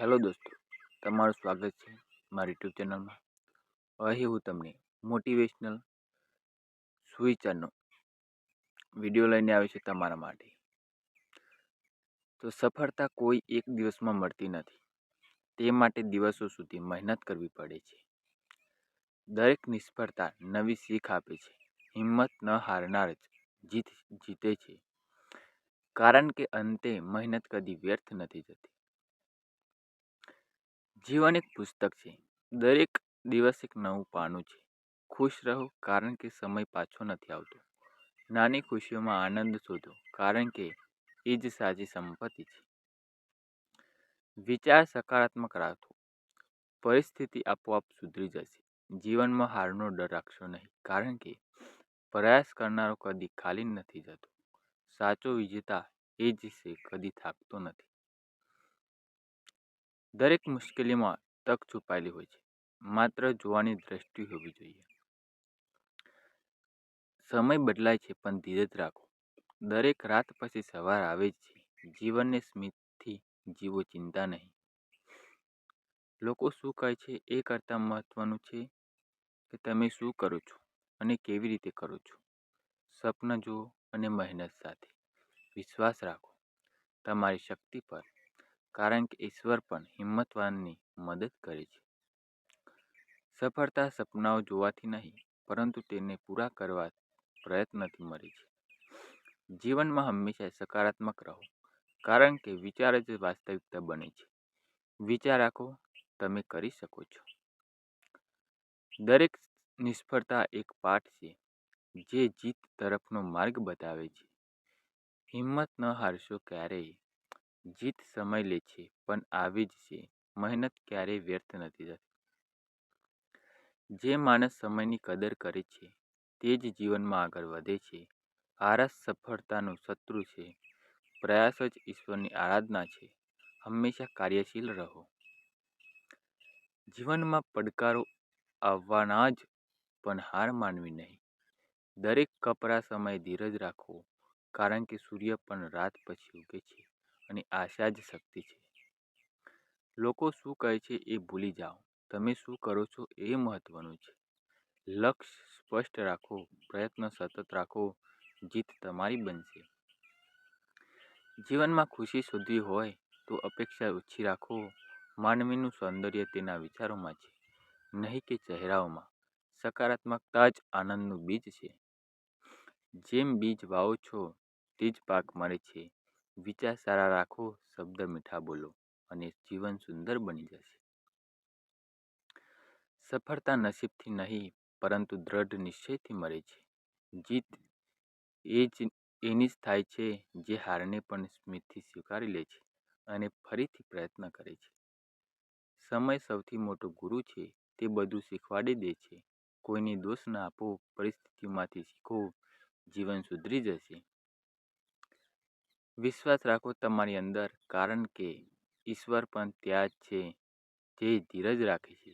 Hello દોસ્તો, તમારું સ્વાગત છે મારી યુટ્યુબ ચેનલમાં. અહીં હું તમને મોટિવેશનલ સુવિચારનો વીડિયો લઈને આવ્યો છું તમારા માટે. તો સફળતા કોઈ એક દિવસમાં મળતી નથી. તે માટે દિવસો સુધી મહેનત કરવી પડે છે. દરેક નિષ્ફળતા નવી શીખ આપે છે. હિંમત ન હારનાર જ જીત જીતે છે. કારણ કે અંતે મહેનત કદી વ્યર્થ નથી જતી. જીવન એક પુસ્તક છે. દરેક દિવસ એક નવું પાનું છે. ખુશ રહો કારણ કે સમય પાછો નથી આવતો. નાની ખુશીઓમાં આનંદ શોધો કારણ કે એ જ સાચી સંપત્તિ છે. વિચાર સકારાત્મક રાખો. પરિસ્થિતિ આપોઆપ સુધરી જશે. જીવનમાં હારનો ડર રાખશો નહીં કારણ કે પ્રયાસ કરનારો કદી ખાલી નથી જતો. સાચો વિજેતા એ જ છે, કદી થાકતો નથી. દરેક મુશ્કેલીમાં તક છુપાયેલી હોય છે. માત્ર જોવાની દ્રષ્ટિ હોવી જોઈએ. સમય બદલાય છે, પણ ધીરજ રાખો. દરેક રાત પછી સવાર આવે જ છે. જીવનને સ્મિતથી જીવો, ચિંતા નહીં. લોકો શું કહે છે એ કરતાં મહત્વનું છે કે તમે શું કરો છો અને કેવી રીતે કરો છો. સપના જુઓ અને મહેનત સાથે. વિશ્વાસ રાખો. તમારી શક્તિ પર કારણ કે ઈશ્વર પણ હિંમતવાનની મદદ કરે છે. સફળતા સપનાઓ જોવાથી નહીં, પરંતુ તેને પૂરા કરવા પ્રયત્નથી મળે છે. જીવનમાં હંમેશા સકારાત્મક રહો, કારણ કે વિચાર જ વાસ્તવિકતા બને છે. વિચાર રાખો, તમે કરી શકો છો. દરેક નિષ્ફળતા એક પાઠ છે, જે જીત તરફનો માર્ગ બતાવે છે. હિંમત ન હારશો ક્યારેય. જીત સમય લે છે, પણ આવી જ છે. મહેનત ક્યારેય વ્યર્થ નથી થતી. જે માણસ સમયની કદર કરે છે, તે જ જીવનમાં આગળ વધે છે. આળસ સફળતાનો શત્રુ છે. પ્રયાસ જ ઈશ્વરની આરાધના છે. હંમેશા કાર્યશીલ રહો. જીવનમાં પડકારો આવવાના જ, પણ હાર માનવી નહીં. દરેક કપરા સમયે ધીરજ રાખો કારણ કે સૂર્ય પણ રાત પછી ઉગે છે. અને આશા જ શક્તિ છે. લોકો શું કહે છે એ ભૂલી જાઓ. તમે શું કરો છો એ મહત્વનું છે. લક્ષ્ય સ્પષ્ટ રાખો, પ્રયત્ન સતત રાખો, જીત તમારી બનશે. જીવનમાં ખુશી શોધવી હોય તો અપેક્ષા ઓછી રાખો. માનવીનું સૌંદર્ય તેના વિચારોમાં છે, નહીં કે ચહેરાઓમાં. સકારાત્મકતા જ આનંદનું બીજ છે. જેમ બીજ વાવો છો, તે જ પાક મળે છે. વિચાર સારા રાખો, શબ્દ મીઠા બોલો અને જીવન સુંદર બની જશે. સફળતા નસીબથી નહીં, પરંતુ દ્રઢ નિશ્ચયથી મળે છે. જીત એ જ, એની જ થાય છે જે હારને પણ સ્મિતથી સ્વીકારી લે છે અને ફરીથી પ્રયત્ન કરે છે. સમય સૌથી મોટો ગુરુ છે, તે બધું શીખવાડી દે છે. કોઈને દોષ ના આપો, પરિસ્થિતિમાંથી શીખો, જીવન સુધરી જશે. વિશ્વાસ રાખો તમારી અંદર, કારણ કે ઈશ્વર પણ ત્યાં જ છે, જે ધીરજ રાખે છે.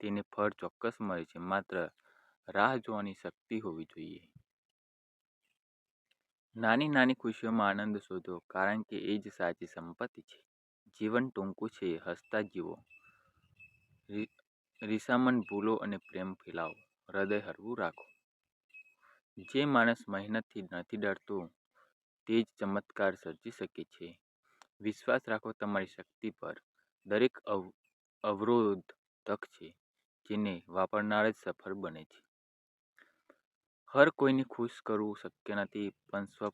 તેને ફળ ચોક્કસ મળે છે, માત્ર રાહ જોવાની શક્તિ હોવી જોઈએ. નાની નાની ખુશીઓમાં આનંદ શોધો, કારણ કે એ જ સાચી સંપત્તિ છે. જીવન ટૂંકું છે, હસતા જીવો. રિસામણ ભૂલો અને પ્રેમ ફેલાવો, હૃદય હરવું રાખો. જે માણસ મહેનતથી નથી ડરતો તે જ ચમત્કાર સર્જી શકે છે. વિશ્વાસ રાખો તમારી શક્તિ પર. દરેક અવરોધ તક છે, જેને વાપરનાર જ સફળ બને છે. હર કોઈને ખુશ કરવું શક્ય નથી, પણ સ્વ,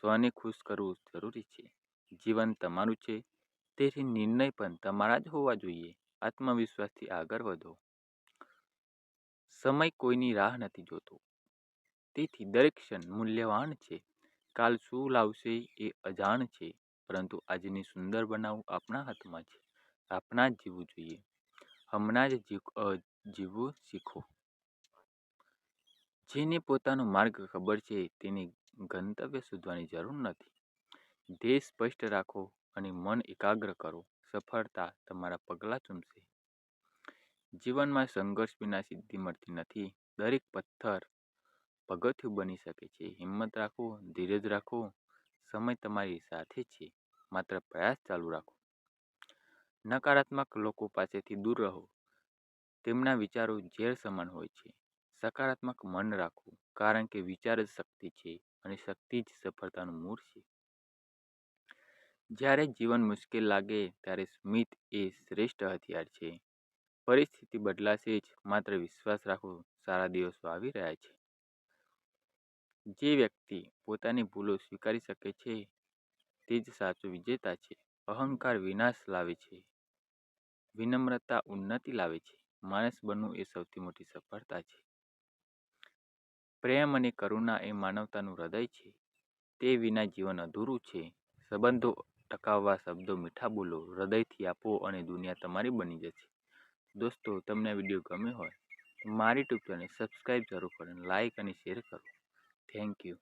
સ્વને ખુશ કરવું જરૂરી છે. જીવન તમારું છે, તેથી નિર્ણય પણ તમારા જ હોવા જોઈએ. આત્મવિશ્વાસથી આગળ વધો. સમય કોઈની રાહ નથી જોતો. તેથી દરેક ક્ષણ મૂલ્યવાન છે. કાલ શું લાવશે એ અજાણ છે, પરંતુ આજની સુંદર બનાવવું આપણા હાથમાં છે. આપણા જ જીવવું જોઈએ. હમણાં જ જીવવું શીખો. જેને પોતાનો માર્ગ ખબર છે, તેને ગંતવ્ય શોધવાની જરૂર નથી. ધ્યેય સ્પષ્ટ રાખો અને મન એકાગ્ર કરો. સફળતા તમારા પગલાં ચૂમશે. જીવનમાં સંઘર્ષ વિના સિદ્ધિ મળતી નથી. દરેક પથ્થર પગથિયું બની શકે છે. હિંમત રાખો ધીરજ રાખો સમય તમારી સાથે છે. માત્ર પ્રયાસ ચાલુ રાખો. નકારાત્મક લોકો પાસેથી દૂર રહો. તેમના વિચારો ઝેર સમાન હોય છે. સકારાત્મક મન રાખવું, કારણ કે વિચાર જ શક્તિ છે અને શક્તિ જ સફળતાનું મૂળ છે. જ્યારે જીવન મુશ્કેલ લાગે, ત્યારે સ્મિત એ શ્રેષ્ઠ હથિયાર છે. પરિસ્થિતિ બદલાશે જ, માત્ર વિશ્વાસ રાખો, સારા દિવસો આવી રહ્યા છે. જે વ્યક્તિ પોતાની ભૂલો સ્વીકારી શકે છે, તે જ સાચો વિજેતા છે. અહંકાર વિનાશ લાવે છે. વિનમ્રતા ઉન્નતિ લાવે છે. માણસ બનવું એ સૌથી મોટી સફળતા છે. પ્રેમ અને કરુણા એ માનવતાનું હૃદય છે. તે વિના જીવન અધૂરું છે. સંબંધો ટકાવવા શબ્દો મીઠા બોલો, હૃદયથી આપો અને દુનિયા તમારી બની જશે. દોસ્તો, તમને વીડિયો ગમ્યો હોય તો મારી ટ્યુબ ચેનલ સબસ્ક્રાઈબ જરૂર કરો લાઇક અને શેર કરો. Thank you.